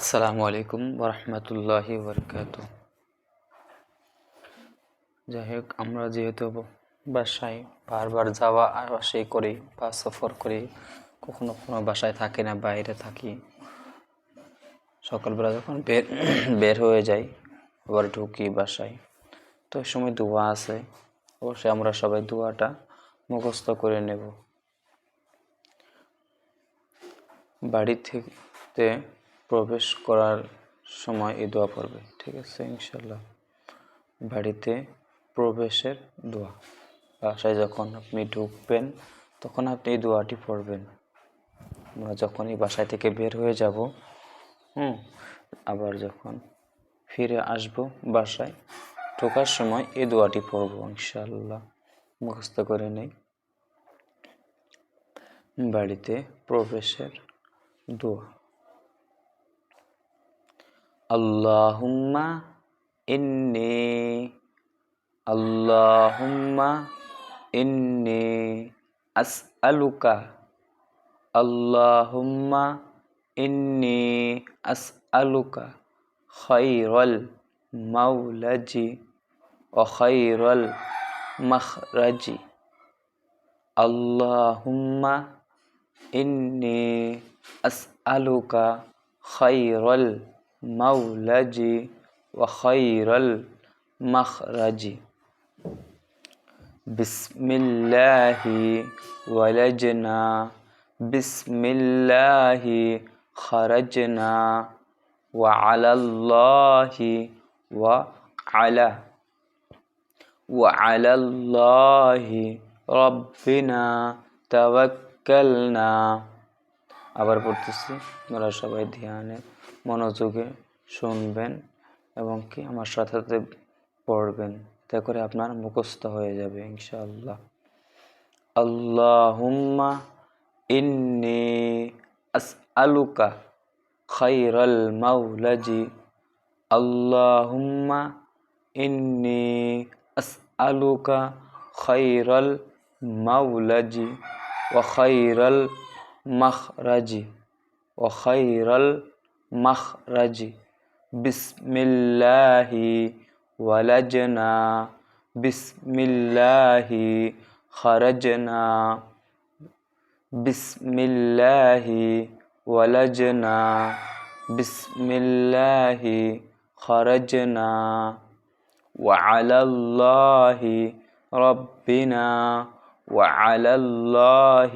আসসালামু আলাইকুম ওরহমতুল্লাহি বরকাত যাই হোক আমরা যেহেতু বাসায় বারবার যাওয়া আসাই করি বা সফর করি, কখনো কোনো বাসায় থাকি না, বাইরে থাকি। সকালবেলা যখন বের বের হয়ে যাই, আবার ঢুকি বাসায়। তো ওই সময় দোয়া আছে, অবশ্যই আমরা সবাই দোয়াটা মুখস্থ করে নেব। বাড়ি থেকে প্রবেশ করার সময় এই দোয়া পড়বে। ঠিক আছে ইনশাল্লাহ বাড়িতে প্রবেশের দোয়া। বাসায় যখন আপনি ঢুকবেন, তখন আপনি এই দোয়াটি পড়বেন। আমরা যখনই বাসায় থেকে বের হয়ে যাব, হুম, আবার যখন ফিরে আসব বাসায়, ঢোকার সময় এই দোয়াটি পড়ব ইনশাল্লাহ মুখস্থ করে নেই। বাড়িতে প্রবেশের দোয়া। আল্লাহুম্মা ইন্নি আল্লাহুম্মা ইন্নি আসআলুকা আল্লাহুম্মা ইন্নি আসআলুকা খায়রাল মাওলাজি ওয়া খায়রাল মাখরাজি আল্লাহুম্মা ইন্নি আসআলুকা খায়রাল মাওলাজি ওয়া খায়রাল মাখরাজি বিসমিল্লাহি ওয়ালাজনা বিসমিল্লাহি খারাজনা ওয়া আলাল্লাহি ওয়া আলা ওয়া আলাল্লাহি রব্বিনা তাওয়াক্কালনা আবার পড়তেছি আপনারা সবাই ধ্যানে। মনোযোগে শুনবেন এবং কি আমার সাথে সাথে পড়বেন। তা করে আপনার মুখস্থ হয়ে যাবে ইনশাআল্লাহ। আল্লাহুম্মা ইন্নি আসআলুকা খায়রাল মাওলাজি। আল্লাহুম্মা ইন্নি আসআলুকা খায়রাল মাওলাজি। ওয়া مخرج. بسم الله ولجنا. بسم الله خرجنا. بسم الله ولجنا. بسم الله خرجنا. وعلى الله ربنا. وعلى الله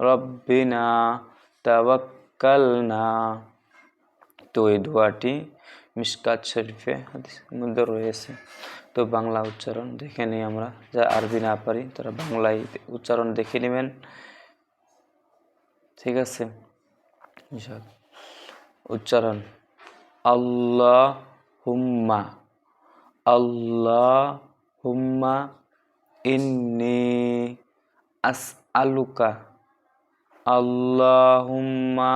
ربنا توكلنا. তো এই দোয়াটি মিসকাত শরীফে মধ্যে রয়েছে। তো বাংলা উচ্চারণ দেখে নিই আমরা, যা আরবি না পারি, তারা বাংলায় উচ্চারণ দেখে নেবেন। ঠিক আছে? উচ্চারণ আল্লাহ হুম্মা আল্লাহ হুম্মা ইন্নি আস আলুকা আল্লাহ হুম্মা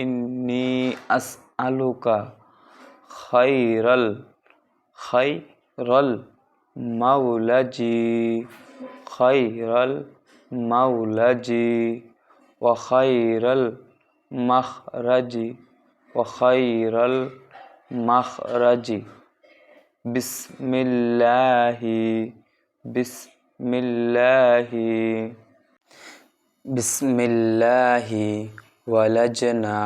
ইন্নি আস আলুকা খাইরাল খাইরাল মাওলাজি খাইরাল মাওলাজি ওয়া খাইরাল মাখরাজি ওয়া খাইরাল মাখরাজি বিসমিল্লাহি বিসমিল্লাহি বিসমিল্লাহি ওয়ালাজনা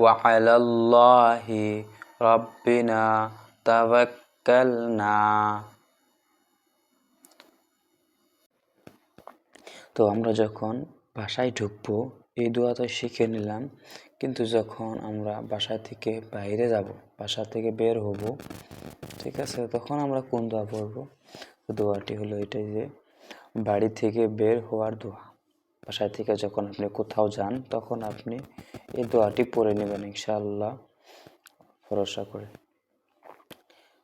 আলাল্লাহি রাব্বিনা তাওয়াক্কালনা তো আমরা যখন বাসায় ঢুকবো, এই দোয়া তো শিখে নিলাম, কিন্তু যখন আমরা বাসা থেকে বাইরে যাব, বাসা থেকে বের হব, ঠিক আছে, তখন আমরা কোন দোয়া পড়ব? দোয়াটি হলো এটাই যে, বাড়ি থেকে বের হওয়ার দোয়া। বাসা থেকে যখন আপনি কোথাও যান, তখন আপনি এই দোয়াটি পড়ে নেবেন, ইনশাআল্লাহ। ভরসা করে।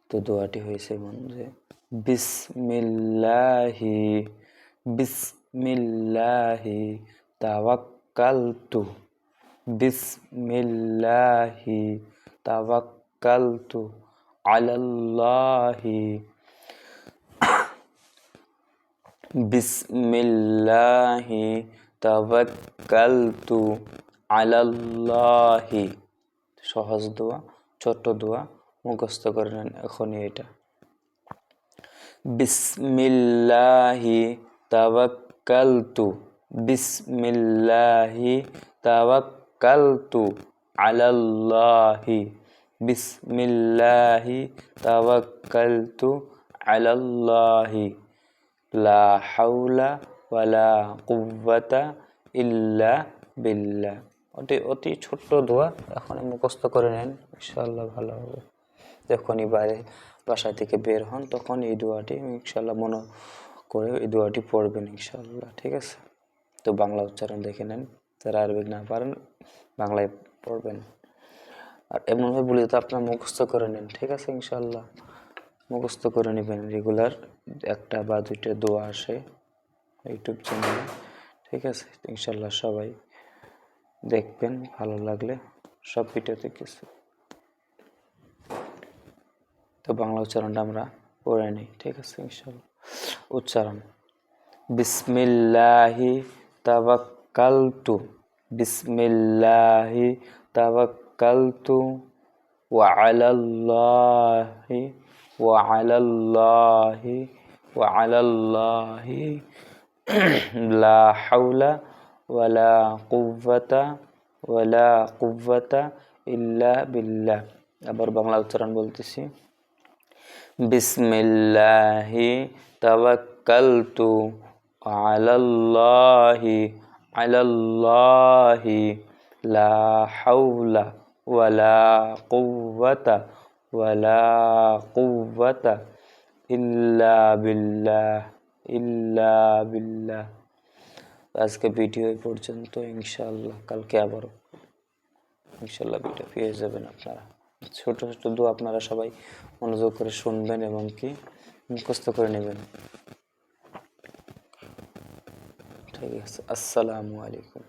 তো দোয়াটি হয়েছে এমন যে, বিসমিল্লাহি বিসমিল্লাহি, তাওয়াক্কালতু বিসমিল্লাহি, তাওয়াক্কালতু আলাল্লাহি বিসমিল্লাহি তাওয়াক্কালতু আলাল্লাহি। সহজ দোয়া, ছোট্ট দোয়া মুখস্থ করে নেন এখনই এটা। বিসমিল্লাহি তাওয়াক্কালতু বিসমিল্লাহি তাওয়াক্কালতু আলাল্লাহি। বিসমিল্লাহি তাওয়াক্কালতু আলাল্লাহি। লা হাওলা ওয়ালা কুওয়াতা ইল্লা বিল্লাহ। অতি অতি ছোট্ট দোয়া এখন মুখস্থ করে নেন, ইনশাআল্লাহ ভালো হবে। যখনই বাইরে বাসা থেকে বের হন, তখন এই দোয়াটি, ইনশাআল্লাহ মনে করে এই দোয়াটি পড়বেন, ইনশাআল্লাহ, ঠিক আছে? তো বাংলা উচ্চারণ দেখে নেন, যারা আরবিক না পারেন, বাংলায় পড়বেন। আর এমনভাবে বলি তো আপনার মুখস্থ করে নেন, ঠিক আছে, ইনশাআল্লাহ? মুখস্থ করে নেবেন। রেগুলার একটা বা দুইটা দোয়া আসে ইউটিউব চ্যানেলে ঠিক আছে? ইনশাল্লাহ সবাই দেখবেন, ভালো লাগলে সব ভিডিওতে কিছু তো বাংলা উচ্চারণটা আমরা পড়ে নিই। ঠিক আছে? ইনশাল্লাহ। উচ্চারণ। বিসমিল্লাহি তাওয়াক্কালতু। বিসমিল্লাহি তাওয়াক্কালতু। ওয়া আলাল্লাহি ওয়া আলাল্লাহি ওয়া আলাল্লাহি লা হাওলা ওয়ালা কুওয়াতা ওয়ালা কুওয়াতা ইল্লা বিল্লাহ আবার বাংলা উচ্চারণ বলতেছি। বিসমিল্লাহি তাওয়াক্কালতু আলাল্লাহি আলাল্লাহি লা হাওলা ওয়ালা কুওয়াতা ওয়ালা কুওয়াতা ইল্লা বিল্লাহ ইল্লা বিল্লাহ আজকে ভিডিও এই পর্যন্ত ইনশাআল্লাহ, কালকে আবারও। ইনশাল্লাহ ভিডিও পেয়ে যাবেন আপনারা। ছোট ছোট দু আপনারা সবাই মনোযোগ করে শুনবেন এবং কি মুখস্থ করে নেবেন। ঠিক আছে, আসসালামু আলাইকুম।